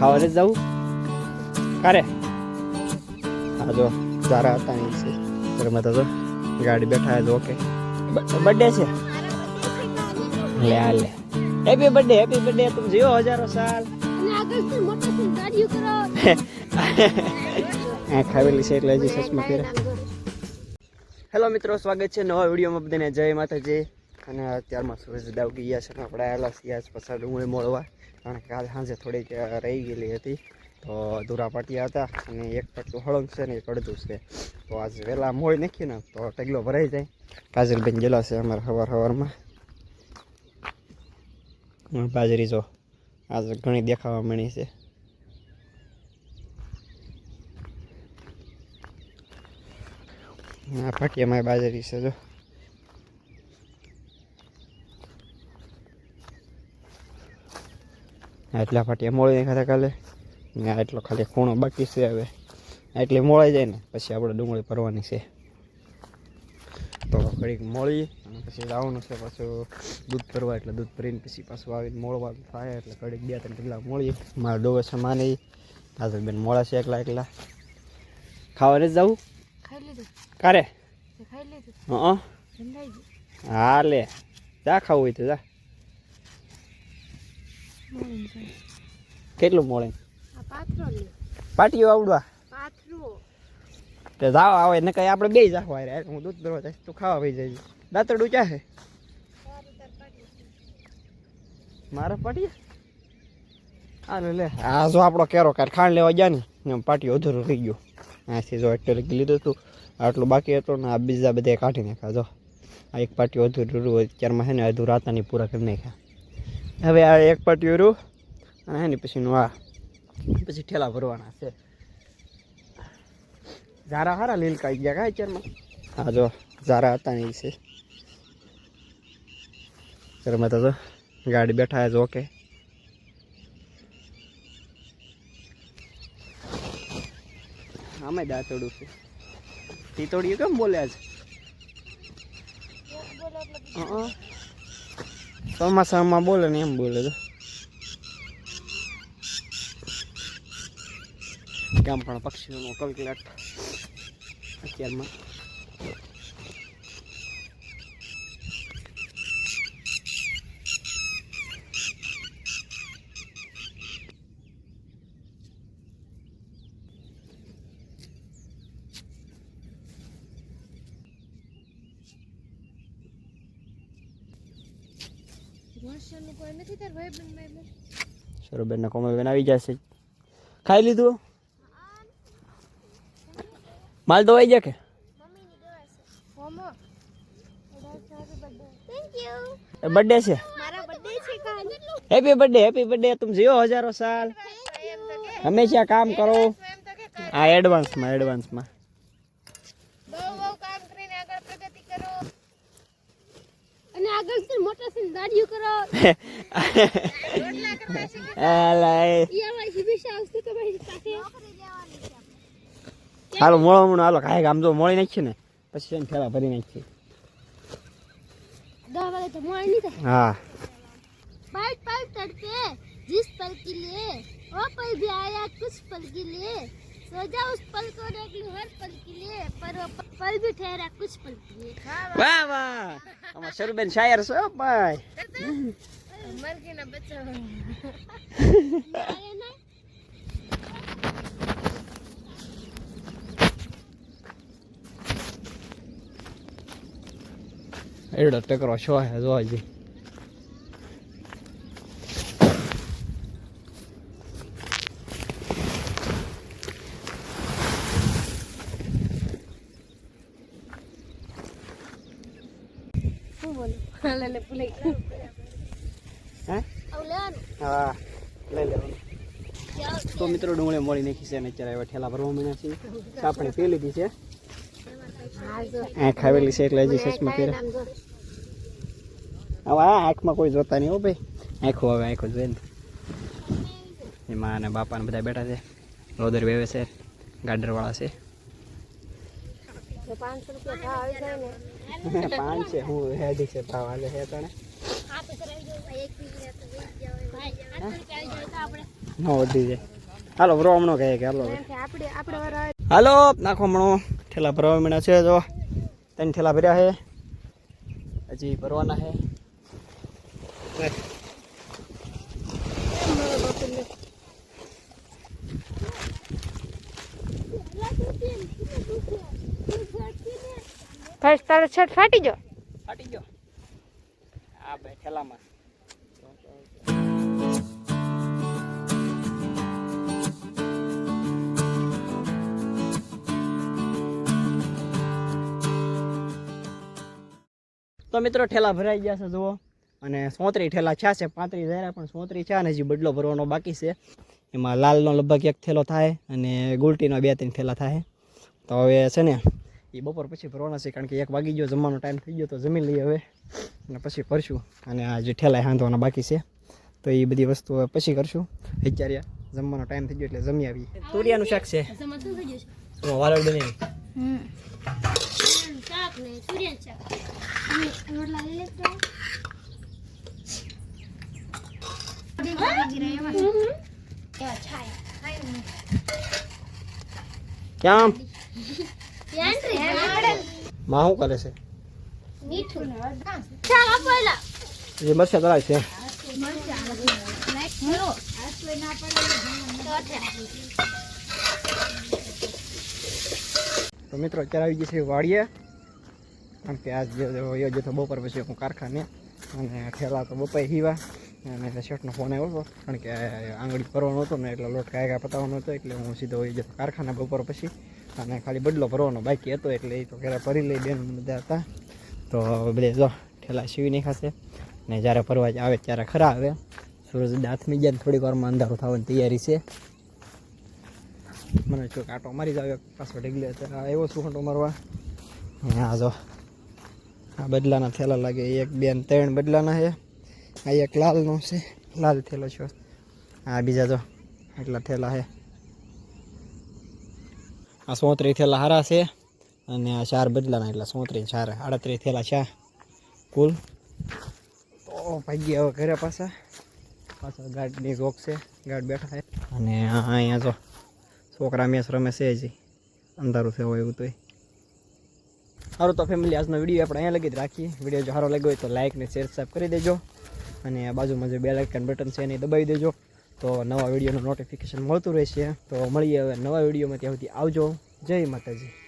ખાવા જ જવું? કારે? હા જો જારા હતા છે. ઘરમાં તો ગાડી બેઠા છે ઓકે. બર્થડે છે? લે આ લે. હેપી બર્થડે હેપી બર્થડે તું જીવો હજારો સાલ. અને આગળથી મોટરથી ગાડીઓ કરો. આ ખાવેલી છે એટલે હજી સચમાં પહેરે હેલો મિત્રો સ્વાગત છે નવા વિડીયોમાં બધાને. જય માતાજી. અને અત્યારમાં સૂરજ દાવ ગયા છે. આપણે આવેલા છીએ આજ પાછા ડુંગળી મળવા કારણ કે આજે સાંજે થોડીક રહી ગયેલી હતી. તો અધૂરા પાટિયા હતા અને એક પટલું હળંગ છે ને એક અડધું છે. તો આજ વહેલા મોડી નાખીએ ને તો ટેગલો ભરાઈ જાય. કાજલબેન ગયેલા છે અમારે સવાર સવારમાં બાજરી જો. આજ ઘણી દેખાવા મળી છે. આ પાટિયામાં બાજરી છે જો. આટલા પાટિયા મોળી નાખ્યા કાલે. ને એટલો ખાલી ખૂણો બાકી છે હવે. એટલે મોળાઈ જાય ને પછી આપણે ડુંગળી ભરવાની છે. તો ઘડીક મોળી અને પછી લાવવાનું છે પાછું દૂધ ભરવા એટલે દૂધ ભરીને પછી પાછું આવીને મોળવા થાય એટલે ઘડીક બે ત્રણ કેટલા મોળી મારા ડોવે છે માને હાજર બેન મોળા છે એકલા એકલા. ખાવા નથી જવું? કારે? હં હા લે. જા ખાવું હોય તો જા. કેટલું પાથરો પાટીઓ આવડવા. તે જાવ આવે ને કઈ આપણે બે જાવ રે હું દૂધ ભરવા જાય તું ખાવા ભાઈ જાય દાંતડું છે? મારા પાટીએ? હાલે લે. લે આ જો આપણો કેરો કાર ખાંડ લેવા ગયા ને એમ પાટીઓ અધૂરું રહી ગયો. આથી જો એટલે લીધું હતું આટલું બાકી હતું ને આ બીજા બધા કાઢી નાખ્યા જો. આ એક પાટીઓ અધૂરું હોય અત્યારમાં છે ને અધૂર રાતાની પૂરા કરી નાખ્યા. હવે આ એક પાટીઓ રહ્યું અને એની પછીનું આ. પછી ઠેલા ભરવાના છે. ઝારા હારા લીલકા ગયા કાંઈ ચેરમાં હા જો ઝારા હતા ને છે. ઘરમાં તો ગાડી બેઠા છે ઓકે આમાં દાંતોડું છે. તીતોડિયું કેમ બોલ્યા છે? હં. ચોમાસામાં બોલે ને એમ બોલે તો ગામ પણ પક્ષીઓનો કલકલાટ અત્યારમાં વર્ષોનું કોઈ નથી તાર ભાઈ બંધ ભાઈ બંધ સરોબેન ને કોમલબેન આવી જશે. ખાઈ લીધું? માલ તો આવી જાય કે બર્થડે છે? હેપી બર્થડે હેપી બર્થડે तुम જીવો હજારો સાલ. હંમેશા કામ કરો. આ એડવાન્સમાં એડવાન્સમાં બહુ બહુ કામ કરીને આગળ પ્રગતિ કરો અને આગળથી મોટરથી ગાડીઓ કરો રોટલા કરવા છે આલા એ. ઈ આવા હિબિશા આવશે તો ભાઈ પાસે હાલો મોળો મોળો હાલો કાંઈ આમ જો મોળી નાખીએ ને પછી એને ઠેલા ભરી નાખીએ दस वाले तो मोड़ नहीं था હા बाइट बाइट तड़के जिस पल के लिए वो पल भी आया कुछ पल के लिए सोचा उस पल को देख लूं हर पल के लिए पर वो પલ ભી ઠેરા કુછ પલ વાહ વાહ. અમાર શરૂબેન શાયર છો ભાઈ. અમર કે ના બચાવ. એડો ટકરો છો હે જો હજી લઈ લે ભૂલી હે હા લઈ તો મિત્રો ડુંગળી મોળી નાખી છે અને અત્યારે હવે ઠેલા ભરવા માંડ્યા છે આપણે પી લીધી છે આંખ આવેલી છે એટલે હજી સચમાં પહેરે હવે આ આંખમાં કોઈ જોતા નહીં હો ભાઈ આંખો હવે આંખો જોઈએ જોઈને એમાં અને બાપાને બધા બેઠા છે રોદર વેવે છે ગાડરવાળા છે જો પાંચ છે હું હેડી છે ભાવ હાલે હે તને હાલો ભરો હમણો કહે કે હાલો. હાલો નાખો હમણો. ઠેલા ભરવા મીણા છે જો. ત્રણ ઠેલા ભર્યા છે. હજી ભરવાના છે. ભાઈ તારો શર્ટ ફાટી ગયો. ફાટી ગયો. આ બે તો મિત્રો, ઠેલા ભરાઈ ગયા છે, જુઓ. અને સોતરી ઠેલા છે છે, પાંત્રીસ હજાર પણ સોતરી છે અને હજી બદલો ભરવાનો બાકી છે. એમાં લાલનો લગભગ એક થેલો થાય અને ગુલટીનો બે ત્રણ થેલા થાય. તો હવે છે ને એ બપોર પછી ભરવાના છે કારણ કે એક વાગી ગયો જમવાનો ટાઈમ થઈ ગયો તો જમી લઈએ હવે. અને પછી ભરશું અને આ જે ઠેલા હાંધવાના બાકી છે તો એ બધી વસ્તુ પછી કરશું. અત્યારે જમવાનો ટાઈમ થઈ ગયો એટલે જમી આવી તુરિયાનું શાક છે? વાલોડ બની ક્યાં? માં શું કરે છે? એ મરચા તળાવ છે. તો મિત્રો, અત્યારે આવી છે વાડીએ. કારણ કે આજ યોજ્યો જતો બપોર પછી હું કારખાને અને ઠેલા તો બપાઈ હીવા અને શર્ટનો ફોન આવ્યો હતો, કારણ કે આંગળી ભરવાનો હતો ને એટલે લોટ કાંઈ પતાવવાનો હતો, એટલે હું સીધો વહી જતો કારખાને બપોર પછી અને ખાલી બદલો ભરવાનો બાકી હતો એટલે એ તો ઘરે ભરી લઈ બેન બધા હતા. તો બધે જો ઠેલા સીવી નહીં ખાશે ને જ્યારે ફરવા આવે ત્યારે ખરા આવે સૂરજ હાથમી જાય ને થોડીક વારમાં અંધારું થવાની તૈયારી છે. મને જો કાંટો મારી જ આવ્યો, પાછો ઢગલે એવો કાંટો મારવા. આ જો, આ બદલાના થેલા લાગે, એક, બે ત્રણ બદલાના છે. આ એક લાલનો છે, લાલ થેલો છે. આ બીજા જો એટલા થેલા છે. આ સોત્રી થેલા હારા છે અને આ ચાર બદલાના એટલે સોત્રી ચાર આડત્રીસ થેલા છે. કુલ. તો ભાગી હવે ઘરે પાછા. પાછા ગાર્ડની રોક છે. ગાર્ડ બેઠા છે અને અહીંયા જો છોકરા મેચ રમે છે હજી. અંધારું છે હોય એવું તોય. સારું તો ફેમિલી આજનો વીડિયો આપણે અહીંયા લગી જ રાખીએ. વીડિયો જો સારો લાગ્યો હોય તો લાઇક ને શેર સબસ્ક્રાઈબ કરી દેજો. અને બાજુમાં જે બે આઇકન બટન છે એને દબાવી દેજો. તો નવા વિડીયોનું નોટિફિકેશન મળતું રહેશે. તો મળીએ હવે નવા વિડીયોમાં. ત્યાં સુધી આવજો. જય માતાજી.